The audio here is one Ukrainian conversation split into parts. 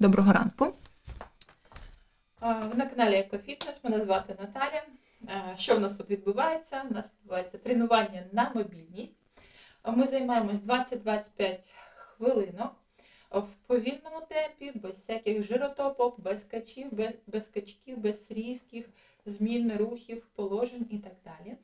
Доброго ранку. Ви на каналі Екофітнес, мене звати Наталя. Що в нас тут відбувається? У нас відбувається тренування на мобільність. Ми займаємось 20-25 хвилинок в повільному темпі, без всяких жиротопок, без качів, без, без качків, без різких змін, рухів, положень і так далі.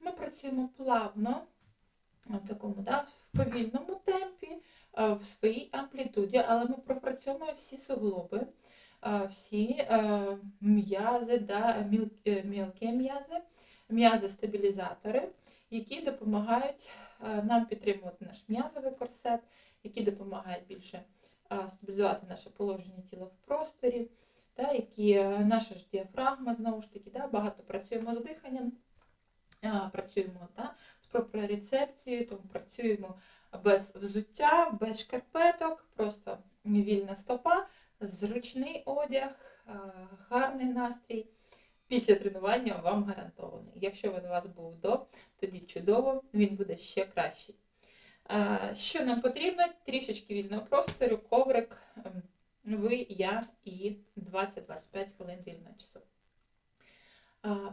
Ми працюємо плавно, в такому да, в повільному темпі, в своїй амплітуді, але ми пропрацьовуємо всі суглоби всі е, м'язи, да, е, мілкі м'язи, м'язи-стабілізатори, які допомагають е, нам підтримувати наш м'язовий корсет, які допомагають більше е, стабілізувати наше положення тіла в просторі, да, які е, наша ж діафрагма, знову ж таки, да, багато працюємо з диханням, е, працюємо да, з пропріорецепцією, тому працюємо без взуття, без шкарпеток, просто вільна стопа зручний одяг, е, гарний настрій. Після тренування вам гарантований. Якщо він у вас був до, тоді чудово, він буде ще кращий. Е, Що нам потрібно? Трішечки вільного простору, коврик, ем, ви, я і 20-25 хвилин вільного часу.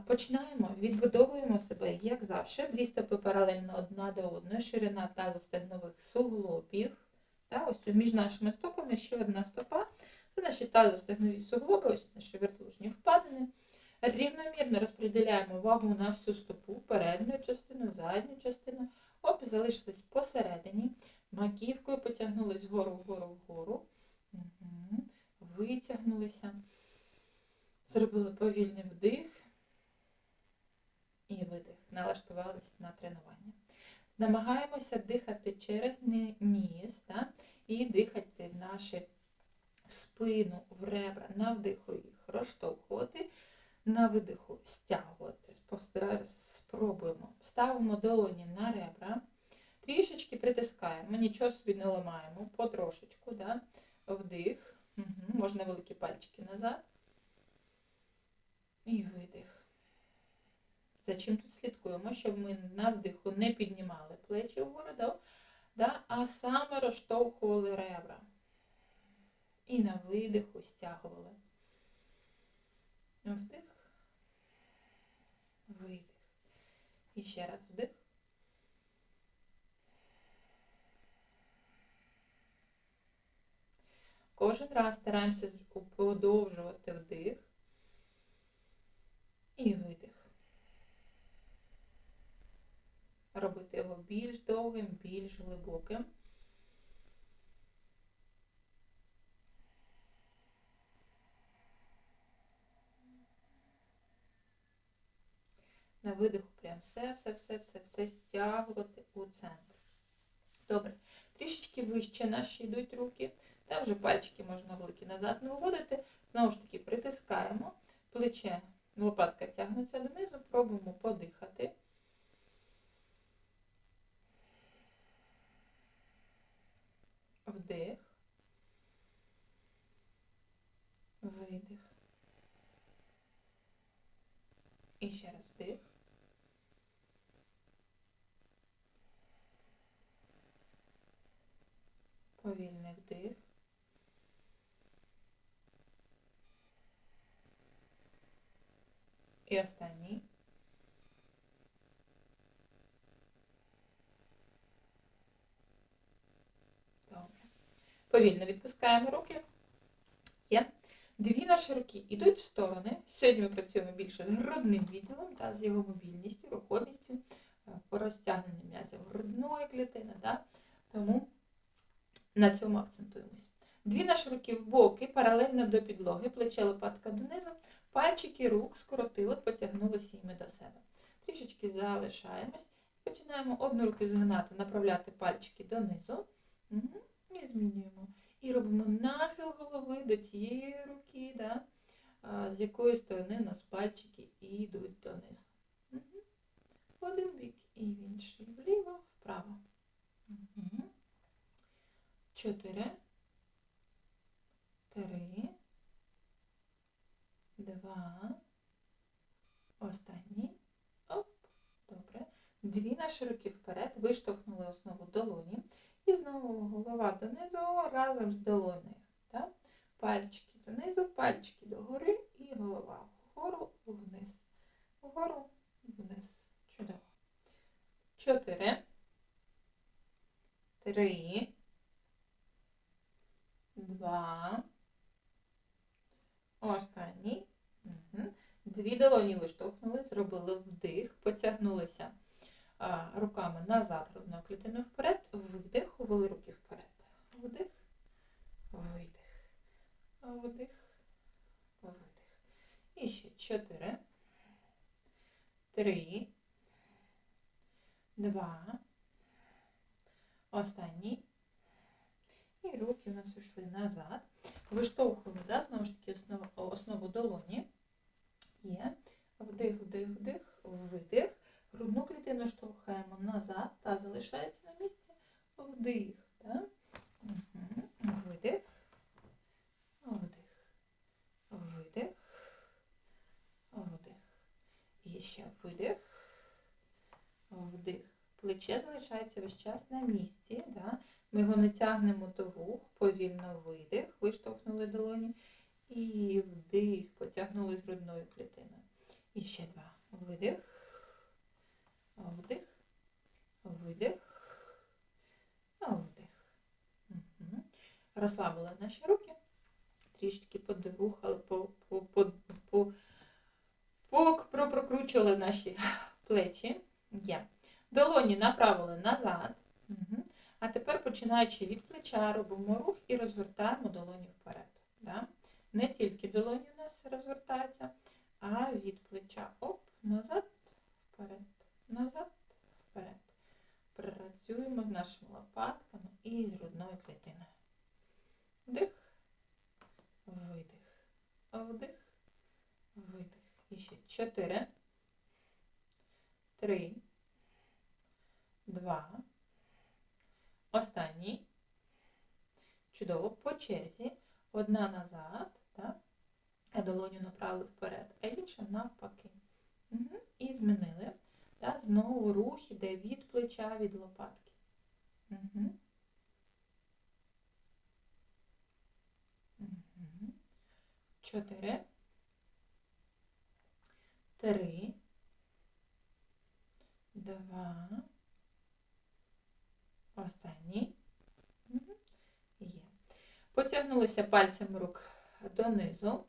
Починаємо, відбудовуємо себе, як завжди, дві стопи паралельно одна до одної, ширина тазостегнових суглобів. Та, ось між нашими стопами ще одна стопа. Це наші тазостегнові суглоби, ось наші вертлужні впадини. Рівномірно розподіляємо вагу на всю стопу, передню частину, задню частину. Оп, залишились посередині. Маківкою потягнулись вгору, вгору, вгору. Угу. Витягнулися. Зробили повільний вдих і видих. Налаштувалися на тренування. Намагаємося дихати через ніс да? і дихати в наші спину, в ребра, на вдиху їх розштовхувати, на видиху стягувати. Спробуємо. Ставимо долоні на ребра, трішечки притискаємо, нічого собі не ламаємо, потрошечку, да? вдих, угу. можна великі пальчики назад. І видих. За чим тут слідкуємо, щоб ми на вдиху не піднімали плечі вгору, да? А саме розштовхували ребра. І на видиху стягували. Вдих. Видих. І ще раз вдих. Кожен раз стараємося подовжувати вдих і видих. Робити його більш довгим, більш глибоким. На видиху прям все, все, все, все, все стягувати у центр. Добре. Трішечки вище наші йдуть руки. Та вже пальчики можна великі назад не уводити. Знову ж таки, притискаємо. Плече, лопатка тягнеться донизу, пробуємо подихати. Вдих. Видих. І ще раз вдих. Повільний вдих. І останній. Добре. Повільно відпускаємо руки. Є. Дві наші руки йдуть в сторони. Сьогодні ми працюємо більше з грудним відділом, та, з його мобільністю, рухомістю, е, по розтягненню м'язів грудної клітини. Да? Тому на цьому акцентуємось. Дві наші руки в боки, паралельно до підлоги, плече лопатка донизу, пальчики рук скоротили, потягнулися їми до себе. Трішечки залишаємось. Починаємо одну руку згинати, направляти пальчики донизу. Угу. І змінюємо. І робимо нахил голови до тієї руки, да? з якої сторони у нас пальчики йдуть донизу. Угу. Один бік і в інший. Вліво, вправо. Угу. Чотири. Три. Два. Останній. Оп. Добре. Дві наші руки вперед. Виштовхнули основу долоні. І знову голова донизу разом з долонею. Так? пальчики донизу, пальчики догори і голова вгору, вниз. Вгору, вниз. Чудово. Чотири. Три. Два. Останній. Угу. Дві долоні виштовхнули, зробили вдих, потягнулися руками назад, грудною клітиною вперед, видих, увели руки вперед. Вдих, видих, вдих, видих. І ще чотири, три, два, останній. І руки у нас йшли назад. Виштовхуємо, да, знову ж таки, основу, основу долоні. Є. Вдих, вдих, вдих, видих. Грудну назад, та залишається на місці. Вдих. Да? Угу. Видих. Вдих. Видих. Вдих. І ще видих. Вдих. Плече залишається весь час на місці. Да? Ми його не тягнемо до вух, повільно видих, виштовхнули долоні. І вдих, потягнули з грудною клітиною. І ще два. Видих. Вдих. Видих. Вдих. Угу. Розслабили наші руки. Трішечки подивухали, по, по, по, по, по, прокручували наші плечі. Є. Долоні направили назад. Угу. А тепер, починаючи від плеча, робимо рух і розвертаємо долоні вперед. Да? Не тільки долоні у нас розвертаються, а від плеча оп, назад, вперед, назад, вперед. Працюємо з нашими лопатками і з грудною клітиною. Вдих, видих, вдих, видих. І ще чотири, три, два, останній. Чудово, по черзі. Одна назад, так? а долоню направили вперед, а інша навпаки. Угу. І змінили. Так? Знову рух іде від плеча, від лопатки. Угу. Чотири. Три. Два. Останній. Є. Потягнулися пальцями рук донизу.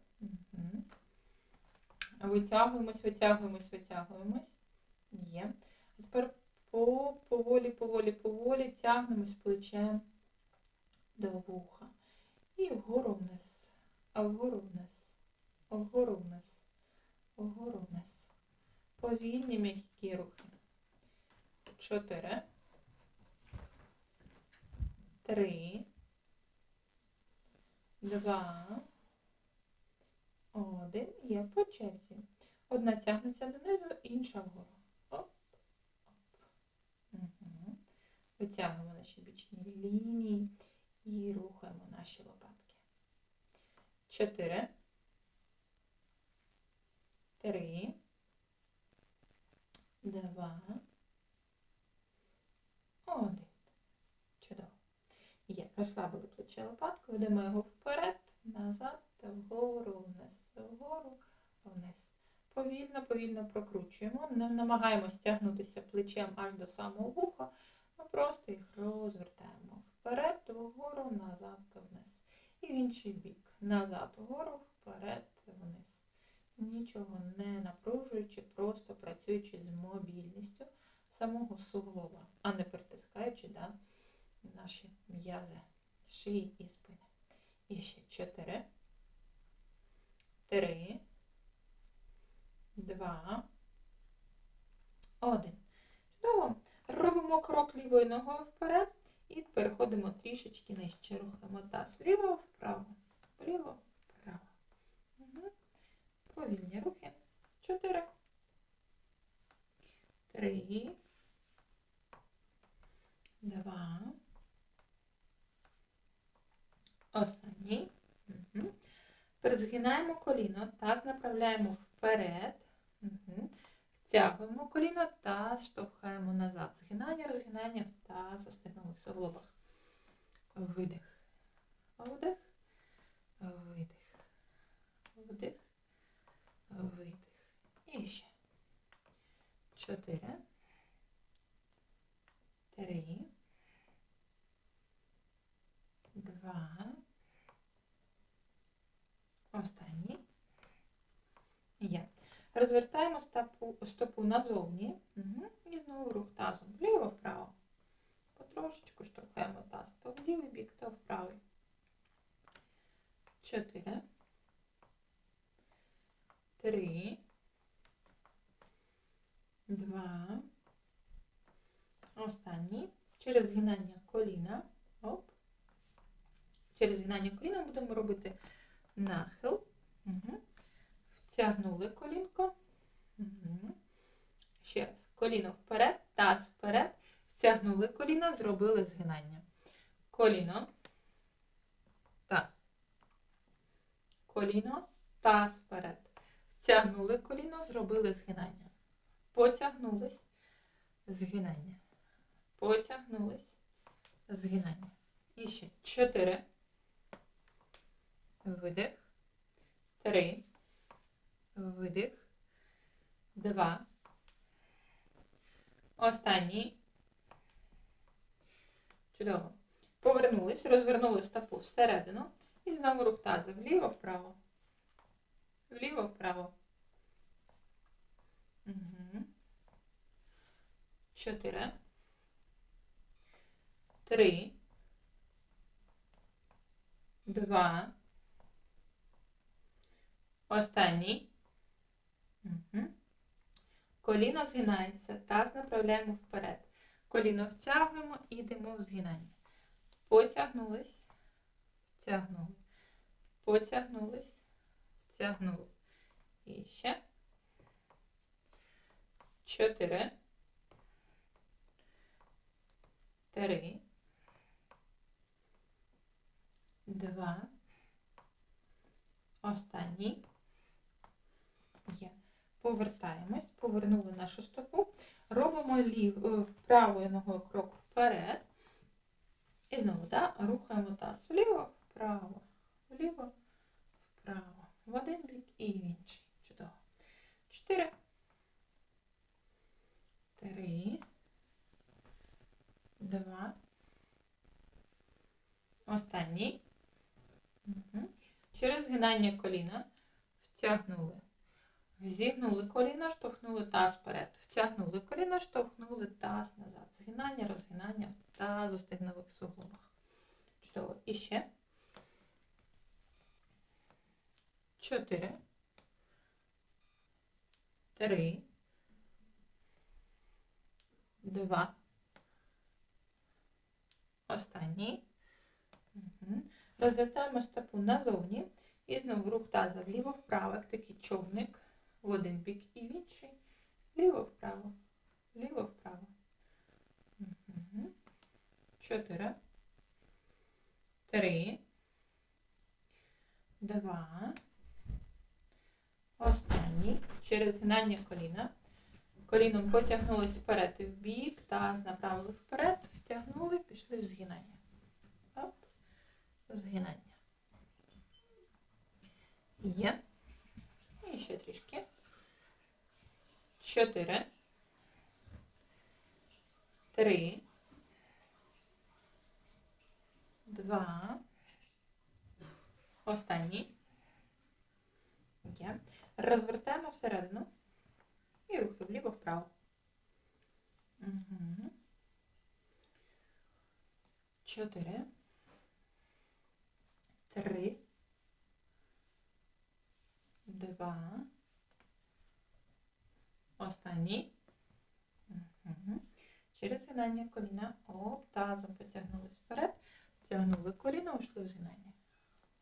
Витягуємось, витягуємось, витягуємось. Є. А тепер по, поволі, поволі, поволі тягнемось плечем до вуха. І вгору вниз. А вгору вниз. Вгору вниз. Повільні м'які рухи. Чотири. Три. Два. Один. Є по черзі. Одна тягнеться донизу, інша вгору. Оп, оп. Угу. Витягуємо наші бічні лінії і рухаємо наші лопатки. Чотири. Три. Два. Один. Чудово. Є. Розслабили плече лопатку, ведемо його вперед, назад, вгору, вниз, вгору, вниз. Повільно, повільно прокручуємо. Не намагаємося тягнутися плечем аж до самого вуха. Ми просто їх розвертаємо вперед, вгору, назад, вниз. І в інший бік. Назад, вгору, вперед, вниз. Нічого не напружуючи, просто працюючи з мобільністю самого суглоба, Тепер згинаємо коліно, таз направляємо вперед. Угу. Втягуємо коліно та штовхаємо назад. Згинання, розгинання та застигнули в суглобах. Видих. Вдих. Видих. Вдих. Видих. І ще. Чотири. Три. Розвертаємо стопу, стопу назовні. Угу. І знову рух тазом. Вліво-вправо. Потрошечку штовхаємо таз. То в лівий бік, то в правий. Чотири. Три. Два. Останній. Через згинання коліна. Оп. Через згинання коліна будемо робити нахил. Угу. Втягнули колінко. Угу. Ще раз. Коліно вперед, таз вперед. Втягнули коліно, зробили згинання. Коліно, таз. Коліно, таз вперед. Втягнули коліно, зробили згинання. Потягнулись, згинання. Потягнулись, згинання. І ще чотири. Видих. Три. Видих. Два. Останній. Чудово. Повернулись, розвернули стопу всередину. І знову рух таза. Вліво-вправо. Вліво-вправо. Угу. Чотири. Три. Два. Останній. Угу. Коліно згинається, таз направляємо вперед. Коліно втягуємо і йдемо в згинання. Потягнулись, втягнули. Потягнулись, втягнули. І ще. Чотири. Три. Два. Останній. Є. Повертаємось, повернули нашу стопу, робимо лів, е, правою ногою крок вперед. І знову да, рухаємо таз вліво, вправо, вліво, вправо. В один бік і в інший. Чудово. Чотири. Три. Два. Останній. Угу. Через згинання коліна втягнули. Зігнули коліна, штовхнули таз вперед. Втягнули коліна, штовхнули таз назад. Згинання, розгинання в тазостегнових суглобах. Чудово. І ще. Чотири. Три. Два. Останній. Угу. Розвертаємо стопу назовні. І знову рух таза вліво-вправо, як такий човник в один бік і в інший. Ліво-вправо, ліво-вправо. Чотири. Три. Два. Останній. Через згинання коліна. Коліном потягнулись вперед і в бік, таз направили вперед, втягнули, пішли в згинання. 4, 3, 2, останній. Через згинання коліна. Тазом потягнулись вперед, тягнули коліно, ушли в згинання.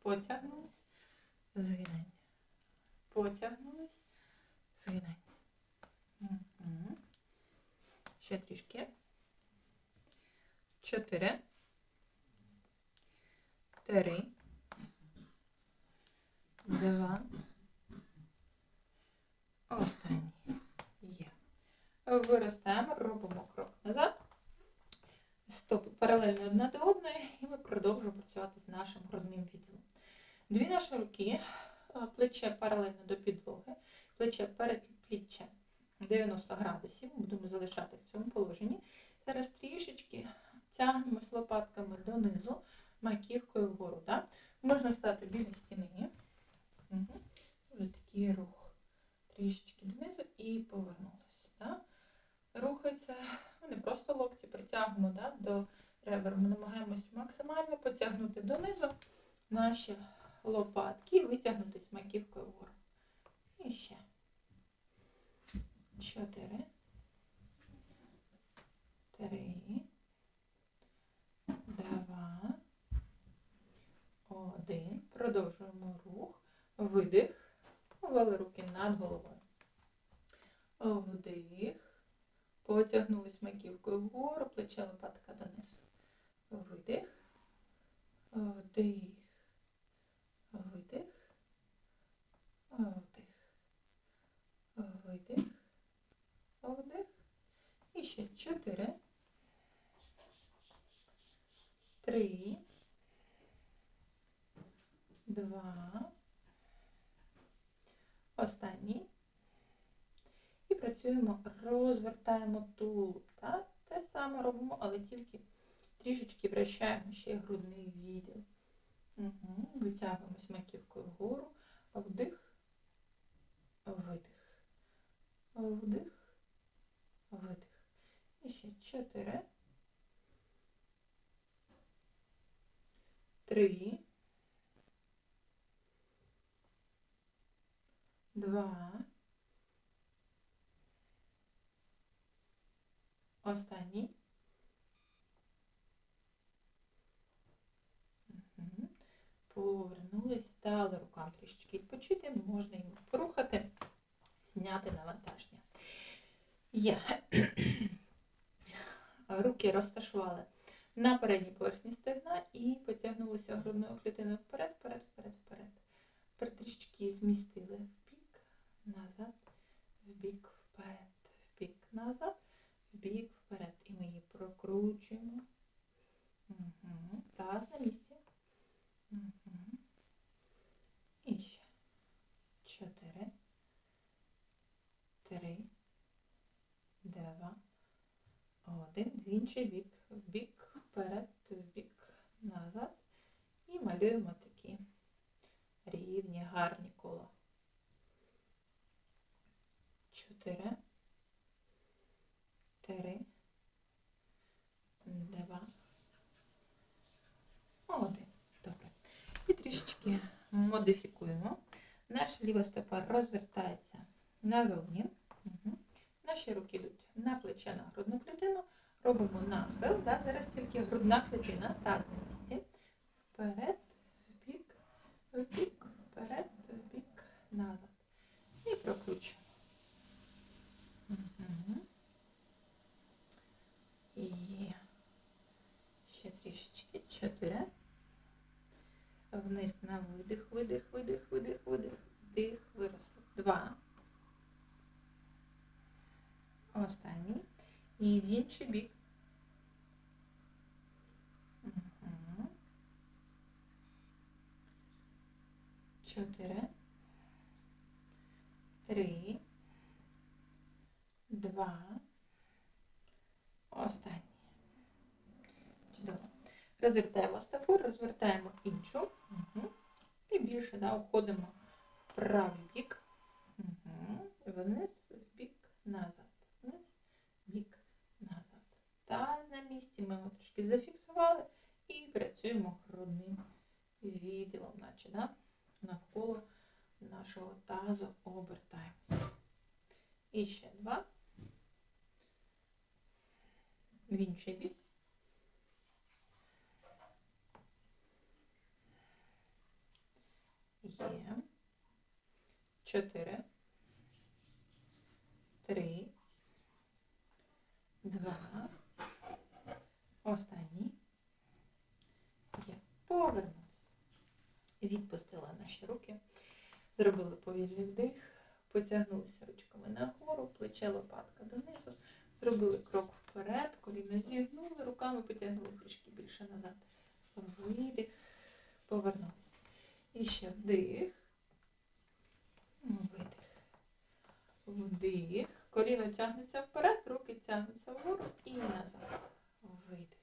Потягнулись, згинання. Потягнулись, згинання. Ще трішки. Чотири. Три. Два. Останній. Є. Виростаємо, робимо крок назад. Стопи паралельно одна до одної, і ми продовжуємо працювати з нашим грудним відділом. Дві наші руки, плече паралельно до підлоги, плече перед плече 90 градусів. Будемо залишати в цьому положенні. Зараз трішечки тягнемось лопатками донизу, маківкою вгору. Да? Можна стати біля стіни. Угу. Такий рух. Трішечки донизу і повернулися. Да? Рухається, ну, не просто локті, притягуємо да, до ребер. Ми намагаємось максимально потягнути донизу наші лопатки і витягнутися маківкою вгору. І ще. Чотири. Три. Два. Один. Продовжуємо рух. Видих. Повели руки над головою. Вдих. Потягнулись маківкою вгору, плече лопатка донизу. Видих. Вдих. Видих. Вдих. Видих. Вдих. І ще чотири. Три. Два. Останній. І працюємо, розвертаємо тулуб. Так? Те саме робимо, але тільки трішечки вращаємо ще грудний відділ. Угу. Витягуємось маківкою вгору. Вдих, видих. Вдих, видих. І ще чотири. Три. Два. Останній. Мгм. Повернулись, дали рукам трішечки відпочити, можна їм порухати, зняти навантаження. Є. Руки розташували на передній поверхні стегна і потягнулися грудною клітиною вперед, вперед, вперед, вперед. Тепер трішечки змістили назад, в бік, вперед, в бік, назад, в бік, вперед. І ми її прокручуємо. Угу. Таз на місці. Угу. І ще. Чотири. Три. Два. Один. В інший бік. В бік, вперед, в бік, назад. І малюємо такі рівні, гарні кола. Чотири. Три. Два. Один. Добре. І трішечки модифікуємо. Наша ліва стопа розвертається назовні. Наші руки йдуть на плече, на грудну клітину. Робимо нахил. Зараз тільки грудна клітина, таз на місці. Вперед, вбік, вбік, вперед, вбік, назад. І прокручуємо. Угу. Є. Ще трішечки. Чотири. Вниз на видих, видих, видих, видих, видих. Дих, виросли. Два. Останній. І в інший бік. Чотири. Три. Два. Останній. Чудово. Розвертаємо стопу, розвертаємо іншу. Угу. І більше да, обходимо в правий бік. Угу. Вниз, в бік, назад. Вниз, в бік, назад. Таз на місці. Ми його трошки зафіксували і працюємо грудним відділом, наче да? навколо нашого тазу обертаємося. І ще два. В інший бік. Є. Чотири. Три. Два. Останній. Є. Повернулися. Відпустила наші руки. Зробили повільний вдих. Потягнулися ручками нагору, плече лопатка донизу. Зробили крок вперед, коліна зігнули, руками потягнули трішки більше назад. Видих, повернулися. І ще вдих. Видих. Вдих. Коліно тягнеться вперед, руки тягнуться вгору і назад. Видих.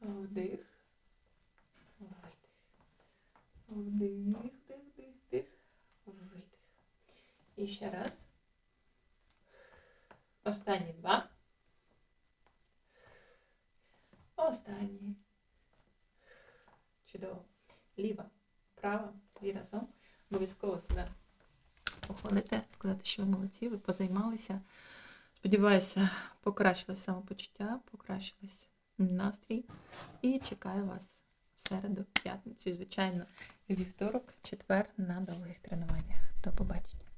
Вдих. Видих. Вдих, вдих, вдих, вдих. Видих. І ще раз. Останні два. Останні. Чудово. Ліва, права, дві разом. Обов'язково себе похвалити, сказати, що ви молодці, ви позаймалися. Сподіваюся, покращилось самопочуття, покращилось настрій. І чекаю вас в середу, п'ятницю, звичайно, вівторок, четвер на довгих тренуваннях. До побачення.